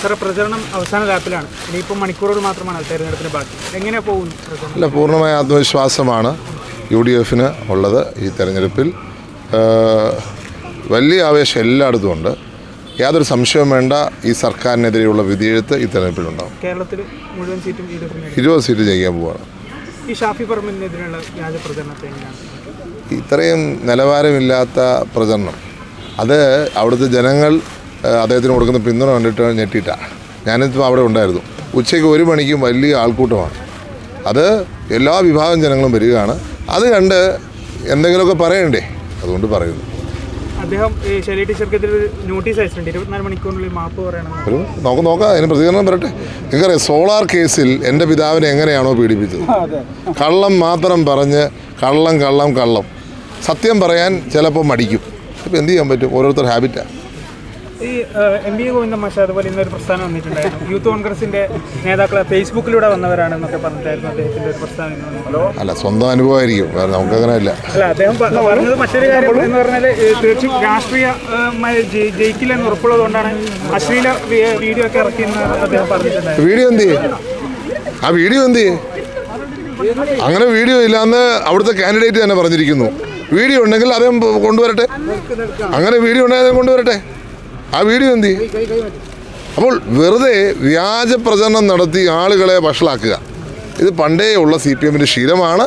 സാറേ പ്രചരണം അവസാന ലാപ്പിലാണ്? ഇനിയിപ്പോൾ മണിക്കൂറുകൾ മാത്രമാണ് തെരഞ്ഞെടുപ്പിന് ബാക്കി. എങ്ങനെ പോകുന്നു അല്ല പൂർണമായ ആത്മവിശ്വാസമാണ് യു ഡി എഫിന് ഉള്ളത് ഈ തെരഞ്ഞെടുപ്പിൽ. വലിയ ആവേശം എല്ലായിടത്തും ഉണ്ട്. യാതൊരു സംശയവും വേണ്ട ഈ സർക്കാരിനെതിരെയുള്ള വിധിയെഴുത്ത് ഈ തെരഞ്ഞെടുപ്പിലുണ്ടാവും. കേരളത്തിൽ മുഴുവൻ സീറ്റും ഇരുപത് സീറ്റ് ജയിക്കാൻ പോവാണ്. ഈ ഷാഫി പറമ്പിനെതിരെയുള്ള വ്യാജ പ്രചരണത്തെ എങ്ങനെയാണ്? ഇത്രയും നിലവാരമില്ലാത്ത പ്രചരണം. അത് അവിടുത്തെ ജനങ്ങൾ അദ്ദേഹത്തിന് കൊടുക്കുന്ന പിന്തുണ കണ്ടിട്ട് ഞെട്ടിയിട്ടാണ് ഞാനിപ്പോൾ അവിടെ ഉണ്ടായിരുന്നു. ഉച്ചയ്ക്ക് ഒരു മണിക്കും വലിയ ആൾക്കൂട്ടമാണ്. അത് എല്ലാ വിഭാഗം ജനങ്ങളും വരികയാണ്. അത് കണ്ട് എന്തെങ്കിലുമൊക്കെ പറയണ്ടേ? അതുകൊണ്ട് പറയുന്നു. അദ്ദേഹം ശൈലി ടീച്ചർക്കെതിരെ നോട്ടീസ് അയച്ചിട്ടുണ്ട്. ഇരുപത്തിനാല് മണിക്കൂറിനുള്ളിൽ മാപ്പ് പറയണം നമുക്ക് നോക്കാം അതിന് പ്രതികരണം പറയട്ടെ നിങ്ങൾക്കറിയാം സോളാർ കേസിൽ എന്റെ പിതാവിനെ എങ്ങനെയാണോ പീഡിപ്പിച്ചത്? കള്ളം മാത്രം പറഞ്ഞ് കള്ളം കള്ളം കള്ളം. സത്യം പറയാൻ ചിലപ്പോൾ മടിക്കും. ഇപ്പം എന്ത് ചെയ്യാൻ പറ്റും? ഓരോരുത്തർ ഹാബിറ്റാണ് ഈ എം വി ഗോവിന്ദൻ മാഷ അതുപോലെ ഇന്നൊരു പ്രസ്ഥാനം വന്നിട്ടുണ്ടായിരുന്നു. യൂത്ത് കോൺഗ്രസിന്റെ നേതാക്കൾ ഫേസ്ബുക്കിലൂടെ വന്നവരാണെന്നൊക്കെ പറഞ്ഞിട്ടായിരുന്നു അദ്ദേഹത്തിന്റെ ഒരു വന്നത്. അല്ല സ്വന്തം അനുഭവമായിരിക്കും നമുക്കങ്ങനെ ഇല്ല അല്ല അദ്ദേഹം പറഞ്ഞത് മറ്റൊരു കാര്യം എന്ന് പറഞ്ഞാൽ തീർച്ചയായും രാഷ്ട്രീയ ജയിക്കില്ലെന്ന് ഉറപ്പുള്ളതുകൊണ്ടാണ് അശ്ലീല വീഡിയോ ഒക്കെ ഇറക്കിയെന്ന് അദ്ദേഹം പറഞ്ഞിട്ടുണ്ടായിരുന്നു. വീഡിയോ എന്ത്? ആ വീഡിയോ എന്ത്? അങ്ങനെ വീഡിയോ ഇല്ലാന്ന് അവിടുത്തെ കാൻഡിഡേറ്റ് തന്നെ പറഞ്ഞിരിക്കുന്നു. വീഡിയോ ഉണ്ടെങ്കിൽ അദ്ദേഹം കൊണ്ടുവരട്ടെ. അങ്ങനെ വീഡിയോ ഉണ്ടെങ്കിൽ അദ്ദേഹം കൊണ്ടുവരട്ടെ. ആ വീഡിയോ എന്ത് അപ്പോൾ വെറുതെ വ്യാജ പ്രചരണം നടത്തി ആളുകളെ വഷളാക്കുക. ഇത് പണ്ടേ ഉള്ള സി പി എമ്മിന്റെ ശീലമാണ്.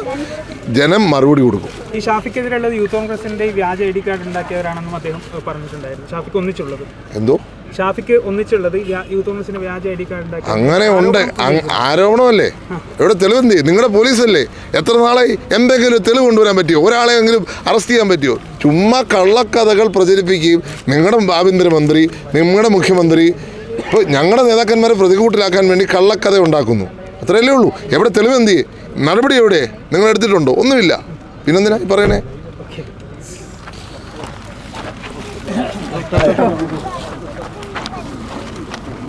ജനം മറുപടി കൊടുക്കും. ഈ ഷാഫിക്കെതിരെയുള്ളത് യൂത്ത് കോൺഗ്രസിന്റെ വ്യാജ ഐ ഡി കാർഡ് ഉണ്ടാക്കിയവരാണെന്നും അദ്ദേഹം പറഞ്ഞിട്ടുണ്ടായിരുന്നു. ഷാഫിക്ക് ഒന്നിച്ചുള്ളത്. എന്തോ? ഷാഫിക്ക് ഒന്നിച്ചുള്ളത് യൂത്ത് കോൺഗ്രസിന് വ്യാജ ഐ ഡി കാർഡ് അങ്ങനെ ഉണ്ട്. ആരോപണമല്ലേ? ഇവിടെ തെളിവെന്ത്? നിങ്ങളുടെ പോലീസല്ലേ? എത്ര നാളായി എന്തെങ്കിലും തെളിവ് കൊണ്ടുവരാൻ പറ്റിയോ? ഒരാളെങ്കിലും അറസ്റ്റ് ചെയ്യാൻ പറ്റിയോ? ചുമ്മാ കള്ളക്കഥകൾ പ്രചരിപ്പിക്കുകയും നിങ്ങളുടെ ആഭ്യന്തരമന്ത്രി നിങ്ങളുടെ മുഖ്യമന്ത്രി ഇപ്പോൾ ഞങ്ങളുടെ നേതാക്കന്മാരെ പ്രതികൂട്ടിലാക്കാൻ വേണ്ടി കള്ളക്കഥ ഉണ്ടാക്കുന്നു. അത്രയല്ലേ ഉള്ളൂ. എവിടെ തെളിവെന്ത്? നടപടി എവിടെ? നിങ്ങൾ എടുത്തിട്ടുണ്ടോ? ഒന്നുമില്ല. പിന്നെന്തിനാ